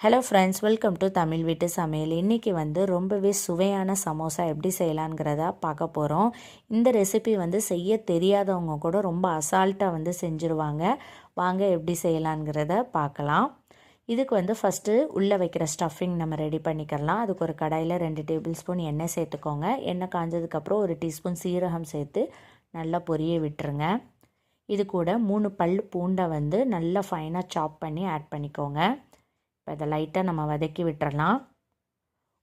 Hello friends welcome to Tamil வீட்டு சமையல் இன்றைக்கி வந்து ரொம்பவே சுவையான சமோசா எப்படி செய்யலாங்கிறதா பார்க்க போகிறோம் இந்த ரெசிபி வந்து செய்ய தெரியாதவங்க கூட ரொம்ப அசால்ட்டாக வந்து செஞ்சுருவாங்க. வாங்க எப்படி செய்யலாங்கிறத பார்க்கலாம். இதுக்கு வந்து ஃபஸ்ட்டு உள்ளே வைக்கிற ஸ்டஃபிங் நம்ம ரெடி பண்ணிக்கலாம். அதுக்கு ஒரு கடாயில் ரெண்டு டேபிள் ஸ்பூன் எண்ணெய் சேர்த்துக்கோங்க. எண்ணெய் காஞ்சதுக்கப்புறம் ஒரு டீஸ்பூன் சீரகம் சேர்த்து நல்லா பொரிய விட்டுருங்க. இது கூட மூணு பல் பூண்டை வந்து நல்லா ஃபைனாக சாப் பண்ணி ஆட் பண்ணிக்கோங்க. இப்போ இதை லைட்டாக நம்ம வதக்கி விட்டுறலாம்.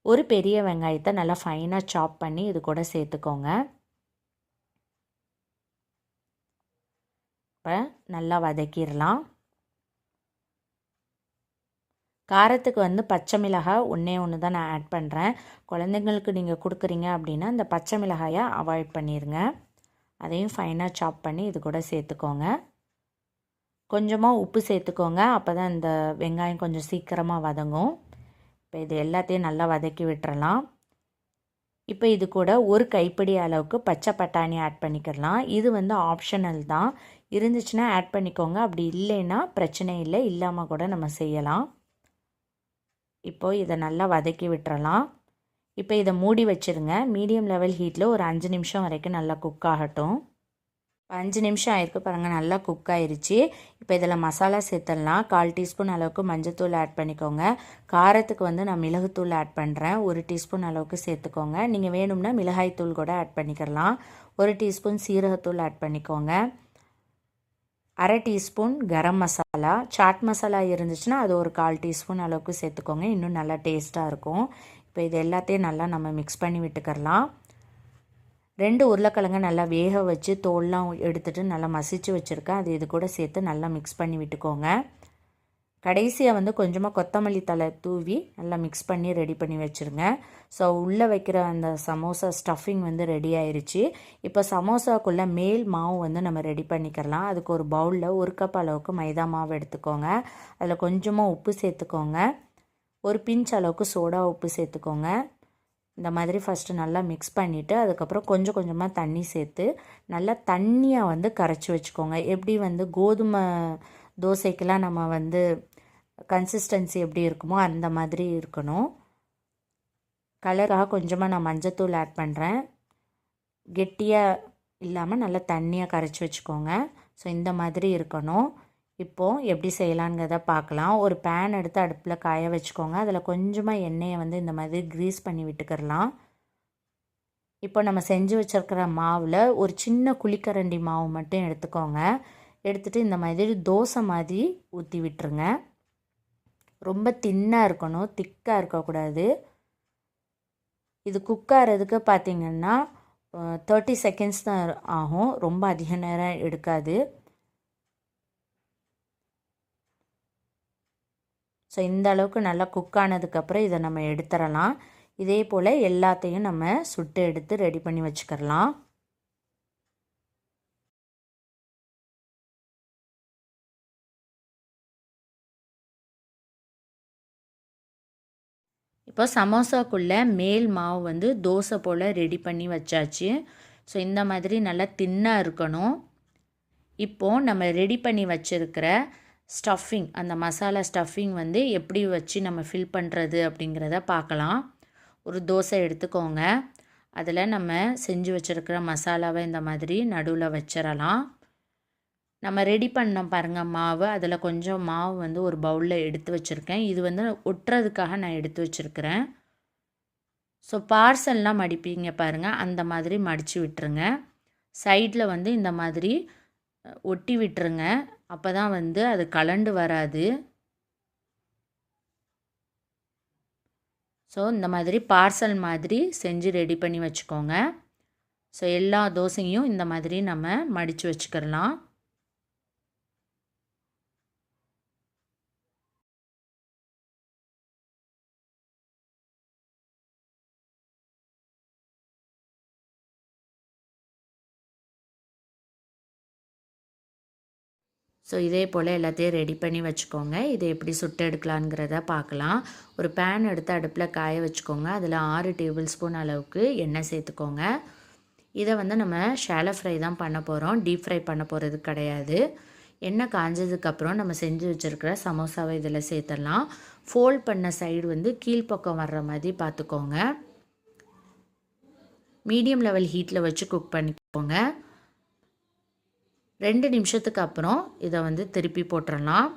ஒரு பெரிய வெங்காயத்தை நல்லா ஃபைனாக சாப் பண்ணி இது கூட சேர்த்துக்கோங்க. இப்போ நல்லா வதக்கிடலாம். காரத்துக்கு வந்து பச்சை மிளகாய் ஒன்றே ஒன்று தான் நான் ஆட் பண்ணுறேன் குழந்தைங்களுக்கு நீங்கள் கொடுக்குறீங்க அப்படின்னா இந்த பச்சை மிளகாயை அவாய்ட் பண்ணிடுங்க அதையும் ஃபைனாக சாப் பண்ணி இது கூட சேர்த்துக்கோங்க. கொஞ்சமாக உப்பு சேர்த்துக்கோங்க. அப்போ தான் இந்த வெங்காயம் கொஞ்சம் சீக்கிரமாக வதங்கும். இப்போ இது எல்லாத்தையும் நல்லா வதக்கி விட்டுறலாம். இப்போ இது கூட ஒரு கைப்பிடி அளவுக்கு பச்சை பட்டாணி ஆட் பண்ணிக்கிடலாம். இது வந்து ஆப்ஷனல் தான். இருந்துச்சுன்னா ஆட் பண்ணிக்கோங்க. அப்படி இல்லைன்னா பிரச்சனை இல்லை. இல்லாமல் கூட நம்ம செய்யலாம். இப்போது இதை நல்லா வதக்கி விட்டுறலாம். இப்போ இதை மூடி வச்சுருங்க. மீடியம் லெவல் ஹீட்டில் ஒரு அஞ்சு நிமிஷம் வரைக்கும் நல்லா குக் ஆகட்டும். இப்போ அஞ்சு நிமிஷம் ஆயிருக்கு பாருங்கள் நல்லா குக் ஆயிருச்சு. இப்போ இதில் மசாலா சேர்த்துடலாம். கால் டீஸ்பூன் அளவுக்கு மஞ்சத்தூள் ஆட் பண்ணிக்கோங்க. காரத்துக்கு வந்து நான் மிளகுத்தூள் ஆட் பண்ணுறேன் ஒரு டீஸ்பூன் அளவுக்கு சேர்த்துக்கோங்க. நீங்கள் வேணும்னா மிளகாய்த்தூள் கூட ஆட் பண்ணிக்கலாம். ஒரு டீஸ்பூன் சீரகத்தூள் ஆட் பண்ணிக்கோங்க. அரை டீஸ்பூன் கரம் மசாலா. சாட் மசாலா இருந்துச்சுன்னா அது ஒரு கால் டீஸ்பூன் அளவுக்கு சேர்த்துக்கோங்க. இன்னும் நல்லா டேஸ்ட்டாக இருக்கும். இப்போ இது எல்லாத்தையும் நல்லா நம்ம மிக்ஸ் பண்ணி விட்டுக்கிறலாம். ரெண்டு உருளைக்கிழங்க நல்லா வேக வச்சு தோல்லாம் எடுத்துகிட்டு நல்லா மசிச்சு வச்சுருக்கேன். அது இது கூட சேர்த்து நல்லா மிக்ஸ் பண்ணி விட்டுக்கோங்க. கடைசியாக வந்து கொஞ்சமாக கொத்தமல்லி தலை தூவி நல்லா மிக்ஸ் பண்ணி ரெடி பண்ணி வச்சுருங்க. ஸோ உள்ளே வைக்கிற அந்த சமோசா ஸ்டஃபிங் வந்து ரெடி ஆயிடுச்சு இப்போ சமோசாக்குள்ளே மேல் மாவு வந்து நம்ம ரெடி பண்ணிக்கலாம். அதுக்கு ஒரு பவுலில் ஒரு கப் அளவுக்கு மைதா மாவு எடுத்துக்கோங்க. அதில் கொஞ்சமாக உப்பு சேர்த்துக்கோங்க. ஒரு பிஞ்ச் அளவுக்கு சோடா உப்பு சேர்த்துக்கோங்க. இந்த மாதிரி ஃபஸ்ட்டு நல்லா மிக்ஸ் பண்ணிவிட்டு அதுக்கப்புறம் கொஞ்சம் கொஞ்சமாக தண்ணி சேர்த்து நல்லா தண்ணியாக வந்து கரைச்சி வச்சுக்கோங்க. எப்படி வந்து கோதுமை தோசைக்கெலாம் நம்ம வந்து கன்சிஸ்டன்சி எப்படி இருக்குமோ அந்த மாதிரி இருக்கணும். கலராக கொஞ்சமாக நான் மஞ்சத்தூள் ஆட் பண்ணுறேன் கெட்டியாக இல்லாமல் நல்லா தண்ணியாக கரைச்சி வச்சுக்கோங்க. ஸோ இந்த மாதிரி இருக்கணும். இப்போது எப்படி செய்யலாங்கிறத பார்க்கலாம். ஒரு பேன் எடுத்து அடுப்பில் காய வச்சுக்கோங்க. அதில் கொஞ்சமாக எண்ணெயை வந்து இந்த மாதிரி க்ரீஸ் பண்ணி விட்டுக்கிறலாம் இப்போ நம்ம செஞ்சு வச்சுருக்கிற மாவில் ஒரு சின்ன குழிக்கரண்டி மாவு மட்டும் எடுத்துக்கோங்க. எடுத்துகிட்டு இந்த மாதிரி தோசை மாதிரி ஊற்றி விட்டுருங்க. ரொம்ப தின்னாக இருக்கணும் திக்காக இருக்கக்கூடாது. இது குக் ஆகிறதுக்கு பார்த்திங்கன்னா தேர்ட்டி செகண்ட்ஸ் தான் ஆகும். ரொம்ப அதிக நேரம் எடுக்காது. ஸோ இந்த அளவுக்கு நல்லா குக் ஆனதுக்கப்புறம் இதை நம்ம எடுத்துடலாம். இதே போல் எல்லாத்தையும் நம்ம சுட்டு எடுத்து ரெடி பண்ணி வச்சுக்கிறலாம். இப்போ சமோசாக்குள்ளே மேல் மாவு வந்து தோசை போல் ரெடி பண்ணி வச்சாச்சு. ஸோ இந்த மாதிரி நல்லா தின்னாக இருக்கணும். இப்போது நம்ம ரெடி பண்ணி வச்சுருக்கிற ஸ்டஃபிங் அந்த மசாலா ஸ்டஃபிங் வந்து எப்படி வச்சு நம்ம ஃபில் பண்ணுறது அப்படிங்கிறத பார்க்கலாம். ஒரு தோசை எடுத்துக்கோங்க. அதில் நம்ம செஞ்சு வச்சுருக்கிற மசாலாவை இந்த மாதிரி நடுவில் வச்சிடலாம் நம்ம ரெடி பண்ணோம் பாருங்கள் மாவு. அதில் கொஞ்சம் மாவு வந்து ஒரு பவுலில் எடுத்து வச்சுருக்கேன். இது வந்து ஒட்டுறதுக்காக நான் எடுத்து வச்சுருக்கிறேன். ஸோ பார்சல்லாம் மடிப்பீங்க பாருங்கள் அந்த மாதிரி மடித்து விட்டுருங்க. சைடில் வந்து இந்த மாதிரி ஒட்டி விட்டுருங்க. அப்போ தான் வந்து அது கலண்டு வராது. ஸோ இந்த மாதிரி பார்சல் மாதிரி செஞ்சு ரெடி பண்ணி வச்சுக்கோங்க. ஸோ எல்லா தோசையும் இந்த மாதிரி நம்ம மடித்து வச்சுக்கிறலாம். ஸோ இதே போல் எல்லாத்தையும் ரெடி பண்ணி வச்சுக்கோங்க. இதை எப்படி சுட்டு எடுக்கலாங்கிறத பார்க்கலாம். ஒரு பேன் எடுத்து அடுப்பில் காய வச்சுக்கோங்க. அதில் ஆறு டேபிள் ஸ்பூன் அளவுக்கு எண்ணெய் சேர்த்துக்கோங்க. இதை வந்து நம்ம ஷேல ஃப்ரை தான் பண்ண போகிறோம் டீப் ஃப்ரை பண்ண போகிறது கிடையாது. எண்ணெய் காஞ்சதுக்கப்புறம் நம்ம செஞ்சு வச்சுருக்கிற சமோசாவை இதில் சேர்த்துடலாம். ஃபோல்ட் பண்ண சைடு வந்து கீழ்ப்பக்கம் வர்ற மாதிரி பார்த்துக்கோங்க. மீடியம் லெவல் ஹீட்டில் வச்சு குக் பண்ணிக்கோங்க. ரெண்டு நிமிஷத்துக்கு அப்புறம் இதை வந்து திருப்பி போட்டுடலாம்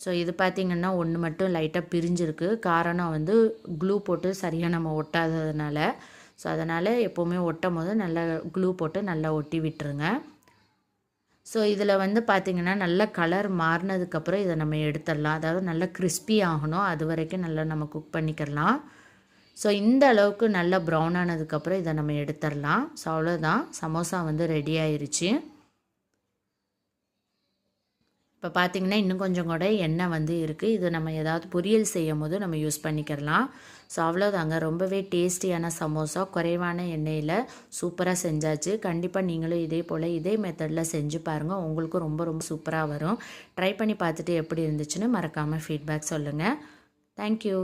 ஸோ இது பார்த்திங்கன்னா ஒன்று மட்டும் லைட்டாக பிரிஞ்சிருக்கு. காரணம் வந்து க்ளூ போட்டு சரியாக நம்ம ஒட்டாததுனால. ஸோ அதனால் எப்போவுமே ஒட்டும் போது நல்லா க்ளூ போட்டு நல்லா ஒட்டி விட்டுருங்க. ஸோ இதில் வந்து பார்த்திங்கன்னா நல்ல கலர் மாறினதுக்கப்புறம் இதை நம்ம எடுத்துடலாம். அதாவது நல்லா கிறிஸ்பி ஆகணும். அது வரைக்கும் நல்லா நம்ம குக் பண்ணிக்கிறலாம். ஸோ இந்த அளவுக்கு நல்லா ப்ரௌன் ஆனதுக்கப்புறம் இதை நம்ம எடுத்துடலாம். ஸோ அவ்வளோதான் சமோசா வந்து ரெடி ஆயிருச்சு. இப்போ பார்த்திங்கன்னா இன்னும் கொஞ்சம் கூட எண்ணெய் வந்து இருக்குது இது நம்ம ஏதாவது பொரியல் செய்யும் போது நம்ம யூஸ் பண்ணிக்கிறலாம் ஸோ அவ்வளோதாங்க ரொம்பவே டேஸ்டியான சமோசா குறைவான எண்ணெயில் சூப்பராக செஞ்சாச்சு. கண்டிப்பாக நீங்களும் இதே போல் இதே மெத்தடில் செஞ்சு பாருங்கள் உங்களுக்கும் ரொம்ப ரொம்ப சூப்பராக வரும். ட்ரை பண்ணி பார்த்துட்டு எப்படி இருந்துச்சுன்னு மறக்காமல் ஃபீட்பேக் சொல்லுங்கள் தேங்க்யூ